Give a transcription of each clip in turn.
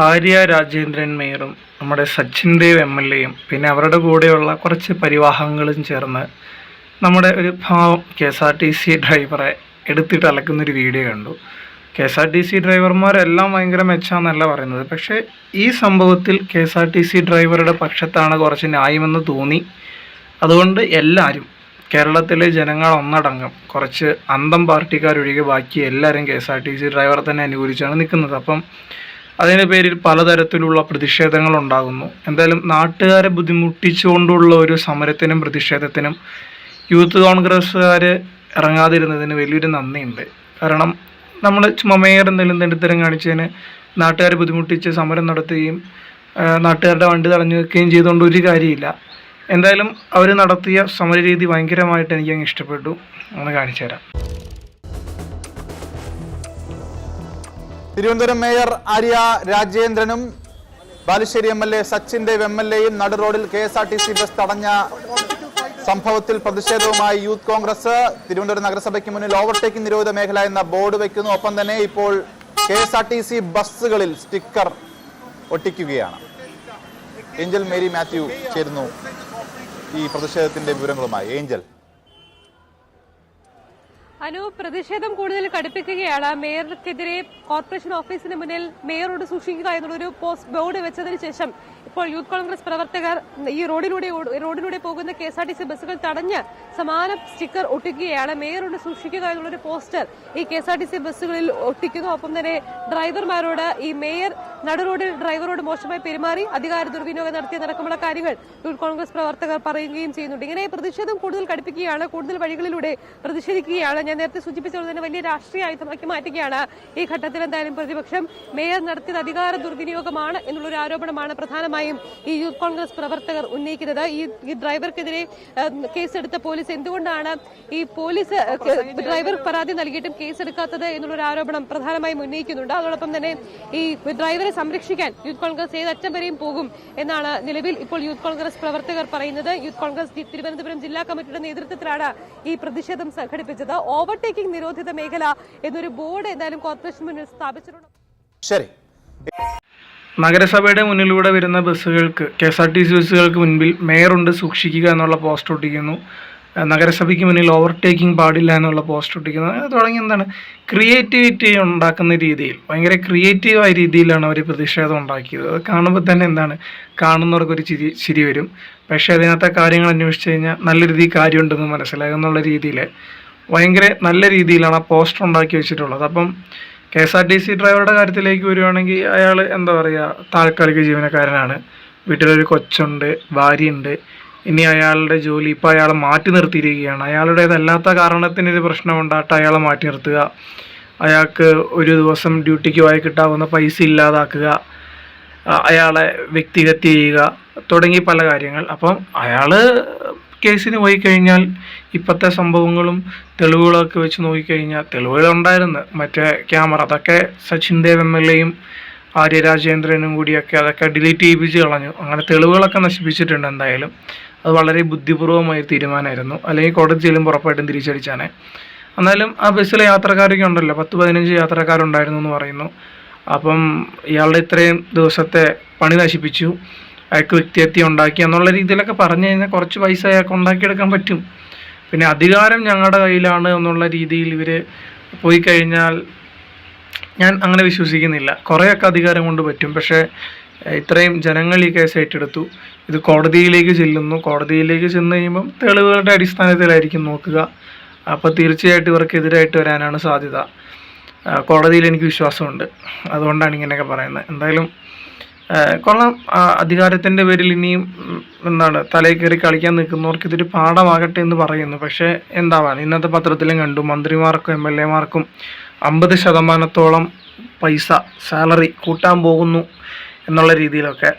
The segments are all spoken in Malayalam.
ആര്യ രാജേന്ദ്രൻ മേയറും നമ്മുടെ സച്ചിൻ ദേവ് എം എൽ എയും പിന്നെ അവരുടെ കൂടെയുള്ള കുറച്ച് പരിവാഹങ്ങളും ചേർന്ന് നമ്മുടെ ഒരു പാവം K S R T C ഡ്രൈവറെ എടുത്തിട്ട് അലക്കുന്നൊരു വീഡിയോ കണ്ടു. K S R T C ഡ്രൈവർമാരെല്ലാം ഭയങ്കര മെച്ചാന്നല്ല പറയുന്നത്. പക്ഷേ ഈ സംഭവത്തിൽ K S R T C ഡ്രൈവറുടെ പക്ഷത്താണ് കുറച്ച് ന്യായമെന്ന് തോന്നി. അതുകൊണ്ട് എല്ലാവരും കേരളത്തിലെ ജനങ്ങൾ ഒന്നടങ്കം കുറച്ച് അന്തം പാർട്ടിക്കാരൊഴികെ ബാക്കി എല്ലാവരും K S R T C ഡ്രൈവറെ തന്നെ അനുകൂലിച്ചാണ് നിൽക്കുന്നത്. അപ്പം അതിന്റെ പേരിൽ പലതരത്തിലുള്ള പ്രതിഷേധങ്ങൾ ഉണ്ടാകുന്നു എന്തായാലും നാട്ടുകാരെ ബുദ്ധിമുട്ടിച്ചുകൊണ്ടുള്ള ഒരു സമരത്തിനും പ്രതിഷേധത്തിനും യൂത്ത് കോൺഗ്രസ്സുകാർ ഇറങ്ങാതിരുന്നതിന് വലിയൊരു നന്ദിയുണ്ട്. കാരണം നമ്മൾ ചുമ്മാ മേയർ എന്തെങ്കിലും തെണ്ടിത്തരം കാണിച്ചതിന് നാട്ടുകാരെ ബുദ്ധിമുട്ടിച്ച് സമരം നടത്തുകയും നാട്ടുകാരുടെ വണ്ടി തടഞ്ഞു വെക്കുകയും ചെയ്തുകൊണ്ട് ഒരു കാര്യമില്ല. എന്തായാലും അവർ നടത്തിയ സമരരീതി ഭയങ്കരമായിട്ട് എനിക്ക് അങ്ങ് ഇഷ്ടപ്പെട്ടു. അങ്ങനെ കാണിച്ചു തരാം Thiruvananthapuram mayor Arya രാജേന്ദ്രനും Balussery M L A Sachin Dev M L എയും നടു റോഡിൽ K S R T C bus തടഞ്ഞ സംഭവത്തിൽ പ്രതിഷേധവുമായി യൂത്ത് കോൺഗ്രസ് തിരുവനന്തപുരം നഗരസഭയ്ക്ക് മുന്നിൽ ഓവർടേക്കിംഗ് നിരോധിത മേഖല എന്ന ബോർഡ് വയ്ക്കുന്നു ഒപ്പം തന്നെ ഇപ്പോൾ K S R T C ബസ്സുകളിൽ സ്റ്റിക്കർ ഒട്ടിക്കുകയാണ്. ഏഞ്ചൽ മേരി മാത്യു ചേരുന്നു ഈ പ്രതിഷേധത്തിന്റെ വിവരങ്ങളുമായി. ഏഞ്ചൽ. അനു പ്രതിഷേധം കൂടുതൽ കടുപ്പിക്കുകയാണ്. മേയർക്കെതിരെ കോർപ്പറേഷൻ ഓഫീസിന് മുന്നിൽ മേയറോട് സൂക്ഷിക്കുക എന്നുള്ളൊരു പോസ്റ്റ് ബോർഡ് വെച്ചതിന് ശേഷം ഇപ്പോൾ യൂത്ത് കോൺഗ്രസ് പ്രവർത്തകർ ഈ റോഡിലൂടെ റോഡിലൂടെ പോകുന്ന K S R T C ബസ്സുകൾ തടഞ്ഞ് സമാന സ്റ്റിക്കർ ഒട്ടിക്കുകയാണ്. മേയറോട് സൂക്ഷിക്കുക എന്നുള്ളൊരു പോസ്റ്റർ ഈ K S R T C ബസ്സുകളിൽ ഒട്ടിക്കുന്നു. ഒപ്പം തന്നെ ഡ്രൈവർമാരോട് ഈ മേയർ നടു റോഡിൽ ഡ്രൈവറോട് മോശമായി പെരുമാറി അധികാര ദുർവിനിയോഗം നടത്തിയതടക്കമുള്ള കാര്യങ്ങൾ യൂത്ത് കോൺഗ്രസ് പ്രവർത്തകർ പറയുകയും ചെയ്യുന്നുണ്ട്. ഇങ്ങനെ പ്രതിഷേധം കൂടുതൽ കടുപ്പിക്കുകയാണ്. കൂടുതൽ വഴികളിലൂടെ പ്രതിഷേധിക്കുകയാണ് ഞാൻ നേരത്തെ സൂചിപ്പിച്ചത് തന്നെ വലിയ രാഷ്ട്രീയ ആയുധമാക്കി മാറ്റുകയാണ് ഈ ഘട്ടത്തിൽ എന്തായാലും പ്രതിപക്ഷം. മേയർ നടത്തിയത് അധികാര ദുർവിനിയോഗമാണ് എന്നുള്ളൊരു ആരോപണമാണ് പ്രധാനമായും ഈ യൂത്ത് കോൺഗ്രസ് പ്രവർത്തകർ ഉന്നയിക്കുന്നത്. ഈ ഈ ഡ്രൈവർക്കെതിരെ കേസെടുത്ത പോലീസ് എന്തുകൊണ്ടാണ് ഈ പോലീസ് ഡ്രൈവർ പരാതി നൽകിയിട്ടും കേസെടുക്കാത്തത് എന്നുള്ളൊരു ആരോപണം പ്രധാനമായും ഉന്നയിക്കുന്നുണ്ട്. അതോടൊപ്പം തന്നെ ഈ ഡ്രൈവറെ സംരക്ഷിക്കാൻ യൂത്ത് കോൺഗ്രസ് ഏതറ്റം വരെയും പോകും എന്നാണ് നിലവിൽ ഇപ്പോൾ യൂത്ത് കോൺഗ്രസ് പ്രവർത്തകർ പറയുന്നത്. യൂത്ത് കോൺഗ്രസ് തിരുവനന്തപുരം ജില്ലാ കമ്മിറ്റിയുടെ നേതൃത്വത്തിലാണ് ഈ പ്രതിഷേധം സംഘടിപ്പിച്ചത്. ഓവർടേക്കിംഗ് നിരോധിത മേഖല എന്നൊരു ബോർഡ് എന്തായാലും കോർപ്പറേഷൻ മുന്നിൽ സ്ഥാപിച്ചിട്ടുണ്ട്. ശരി. നഗരസഭയുടെ മുന്നിലൂടെ വരുന്ന ബസ്സുകൾക്ക് K S R T C ബസ്സുകൾക്ക് മുൻപിൽ മേയറുണ്ട് സൂക്ഷിക്കുക എന്നുള്ള പോസ്റ്റ് ഒട്ടിക്കുന്നു. നഗരസഭയ്ക്ക് മുന്നിൽ ഓവർടേക്കിംഗ് പാടില്ല എന്നുള്ള പോസ്റ്റ് ഒട്ടിക്കുന്നു. അങ്ങനെ തുടങ്ങി എന്താണ്? ക്രിയേറ്റിവിറ്റി ഉണ്ടാക്കുന്ന രീതിയിൽ ഭയങ്കര ക്രിയേറ്റീവായ രീതിയിലാണ് അവർ പ്രതിഷേധം ഉണ്ടാക്കിയത്. അത് കാണുമ്പോൾ തന്നെ എന്താണ്? കാണുന്നവർക്കൊരു ചിരി ചിരി വരും. പക്ഷേ അതിനകത്തെ കാര്യങ്ങൾ അന്വേഷിച്ച് കഴിഞ്ഞാൽ നല്ല രീതിയിൽ കാര്യമുണ്ടെന്ന് മനസ്സിലാകുന്നുള്ള രീതിയിൽ ഭയങ്കര നല്ല രീതിയിലാണ് ആ പോസ്റ്റർ ഉണ്ടാക്കി വെച്ചിട്ടുള്ളത്. അപ്പം K S R T C ഡ്രൈവറുടെ കാര്യത്തിലേക്ക് വരുവാണെങ്കിൽ അയാൾ എന്താ പറയുക താൽക്കാലിക ജീവനക്കാരനാണ്. വീട്ടിലൊരു കൊച്ചുണ്ട് ഭാര്യയുണ്ട്. ഇനി അയാളുടെ ജോലി ഇപ്പോൾ അയാളെ മാറ്റി നിർത്തിയിരിക്കുകയാണ്. അയാളുടേതല്ലാത്ത കാരണത്തിനൊരു പ്രശ്നം ഉണ്ടായിട്ട് അയാളെ മാറ്റി നിർത്തുക. അയാൾക്ക് ഒരു ദിവസം ഡ്യൂട്ടിക്ക് പോയി കിട്ടാവുന്ന പൈസ ഇല്ലാതാക്കുക. അയാളെ വ്യക്തിഹത്യ ചെയ്യുക തുടങ്ങി പല കാര്യങ്ങൾ. അപ്പം അയാൾ കേസിന് പോയി കഴിഞ്ഞാൽ ഇപ്പോഴത്തെ സംഭവങ്ങളും തെളിവുകളൊക്കെ വെച്ച് നോക്കിക്കഴിഞ്ഞാൽ തെളിവുകളുണ്ടായിരുന്നു. മറ്റേ ക്യാമറ അതൊക്കെ സച്ചിൻ ദേവ് എം എൽ എയും ആര്യ രാജേന്ദ്രനും കൂടിയൊക്കെ അതൊക്കെ ഡിലീറ്റ് ചെയ്യിപ്പിച്ച് കളഞ്ഞു. അങ്ങനെ തെളിവുകളൊക്കെ നശിപ്പിച്ചിട്ടുണ്ട് എന്തായാലും. അത് വളരെ ബുദ്ധിപൂർവമായ തീരുമാനമായിരുന്നു. അല്ലെങ്കിൽ കോടതി ഉറപ്പായിട്ടും തിരിച്ചടിച്ചാണ്. എന്നാലും ആ ബസ്സിലെ യാത്രക്കാരൊക്കെ ഉണ്ടല്ലോ. പത്ത് പതിനഞ്ച് യാത്രക്കാരുണ്ടായിരുന്നു എന്ന് പറയുന്നു. അപ്പം ഇയാളുടെ ഇത്രയും ദിവസത്തെ പണി നശിപ്പിച്ചു. അയാൾക്ക് വ്യക്തിഹത്യ ഉണ്ടാക്കി എന്നുള്ള രീതിയിലൊക്കെ പറഞ്ഞു കഴിഞ്ഞാൽ കുറച്ച് പൈസ അയാൾക്ക് ഉണ്ടാക്കിയെടുക്കാൻ പറ്റും. പിന്നെ അധികാരം ഞങ്ങളുടെ കയ്യിലാണ് എന്നുള്ള രീതിയിൽ ഇവർ പോയി കഴിഞ്ഞാൽ ഞാൻ അങ്ങനെ വിശ്വസിക്കുന്നില്ല. കുറേയൊക്കെ അധികാരം കൊണ്ട് പറ്റും. പക്ഷേ ഇത്രയും ജനങ്ങൾ ഈ കേസ് ഏറ്റെടുത്തു. ഇത് കോടതിയിലേക്ക് ചെല്ലുന്നു. കോടതിയിലേക്ക് ചെന്ന് കഴിയുമ്പം തെളിവുകളുടെ അടിസ്ഥാനത്തിലായിരിക്കും നോക്കുക. അപ്പോൾ തീർച്ചയായിട്ടും ഇവർക്കെതിരായിട്ട് വരാനാണ് സാധ്യത. കോടതിയിൽ എനിക്ക് വിശ്വാസമുണ്ട്. അതുകൊണ്ടാണ് ഇങ്ങനെയൊക്കെ പറയുന്നത്. എന്തായാലും കൊള്ളാം. അധികാരത്തിന്റെ പേരിൽ ഇനിയും എന്താണ് തലയിൽ കയറി കളിക്കാൻ നിൽക്കുന്നവർക്ക് ഇതൊരു പാഠമാകട്ടെ എന്ന് പറയുന്നു. പക്ഷേ എന്താവാൻ ഇന്നത്തെ പത്രത്തിലും കണ്ടു മന്ത്രിമാർക്കും എം എൽ എമാർക്കും അമ്പത് ശതമാനത്തോളം പൈസ സാലറി കൂട്ടാൻ പോകുന്നു എന്നുള്ള രീതിയിലൊക്കെ.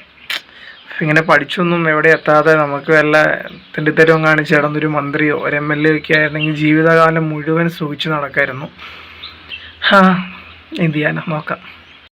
ഇങ്ങനെ പഠിച്ചൊന്നും എവിടെ എത്താതെ നമുക്ക് വല്ല തെണ്ടിത്തരവും കാണിച്ച് കിടന്നൊരു മന്ത്രിയോ ഒരു എം എൽ എ ഒക്കെ ആയിരുന്നെങ്കിൽ ജീവിതകാലം മുഴുവൻ സൂക്ഷിച്ച് നടക്കായിരുന്നു. ഹാ എന്ത് ചെയ്യാനാ നോക്കാം.